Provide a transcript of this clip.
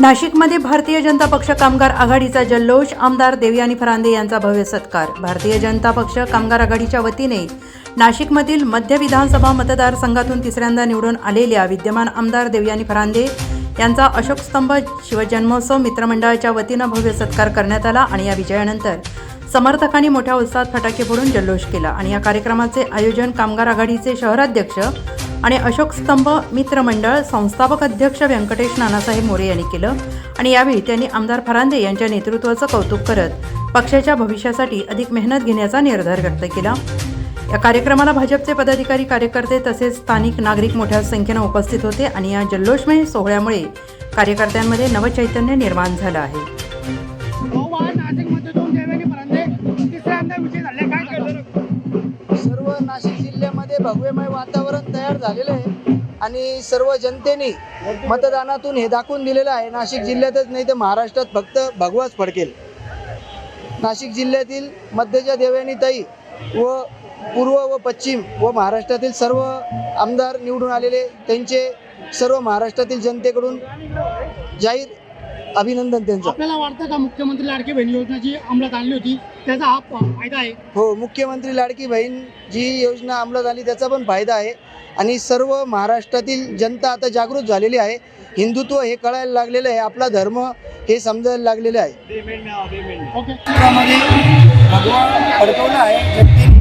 नाशिकमध्ये भारतीय जनता पक्ष कामगार आघाडीचा जल्लोष आमदार देवयानी फरांदे यांचा भव्य सत्कार. भारतीय जनता पक्ष कामगार आघाडीच्या वतीने नाशिकमधील मध्य विधानसभा मतदारसंघातून तिसऱ्यांदा निवडून आलेल्या विद्यमान आमदार देवयानी फरांदे यांचा अशोक स्तंभ शिवजन्मोत्सव मित्रमंडळाच्या वतीनं भव्य सत्कार करण्यात आला आणि या विजयानंतर समर्थकांनी मोठ्या उत्साहात फटाके फोडून जल्लोष केला. आणि या कार्यक्रमाचे आयोजन कामगार आघाडीचे शहराध्यक्ष आणि अशोक स्तंभ मित्रमंडळ संस्थापक अध्यक्ष व्यंकटेश नानासाहेब मोरे यांनी केलं. आणि यावेळी त्यांनी आमदार फरांदे यांच्या नेतृत्वाचं कौतुक करत पक्षाच्या भविष्यासाठी अधिक मेहनत घेण्याचा निर्धार व्यक्त केला. या कार्यक्रमाला भाजपचे पदाधिकारी कार्यकर्ते तसेच स्थानिक नागरिक मोठ्या संख्येनं उपस्थित होते आणि या जल्लोषमय सोहळ्यामुळे कार्यकर्त्यांमध्ये नवचैतन्य निर्माण झालं आहे. सर्व नाशिक जिल्ह्यामध्ये भगवेमय वातावरण तयार झालेलं आहे. आणि सर्व जनतेने मतदानातून हे दाखवून दिलेलं आहे. नाशिक जिल्ह्यातच नाही तर महाराष्ट्रात फक्त भगवाच फडकेल. नाशिक जिल्ह्यातील मध्यच्या देवयानी ताई व पूर्व व पश्चिम व महाराष्ट्रातील सर्व आमदार निवडून आलेले त्यांचे सर्व महाराष्ट्रातील जनतेकडून जाहीर अभिनंदन त्यांचं. आपल्याला वाटतं का मुख्यमंत्री लाडकी बहीण योजना जी अंमलात आणली होती? त्याचा हा फायदा आहे. हो मुख्यमंत्री लाडकी बहीण जी योजना अंमलात आली त्याचा पण फायदा आहे. आणि सर्व महाराष्ट्रातील जनता आता जागृत झालेली आहे. हिंदुत्व हे कळायला लागलेलं आहे. आपला धर्म हे समजायला लागलेलं आहे. ओके भगवान फडकवलं आहे.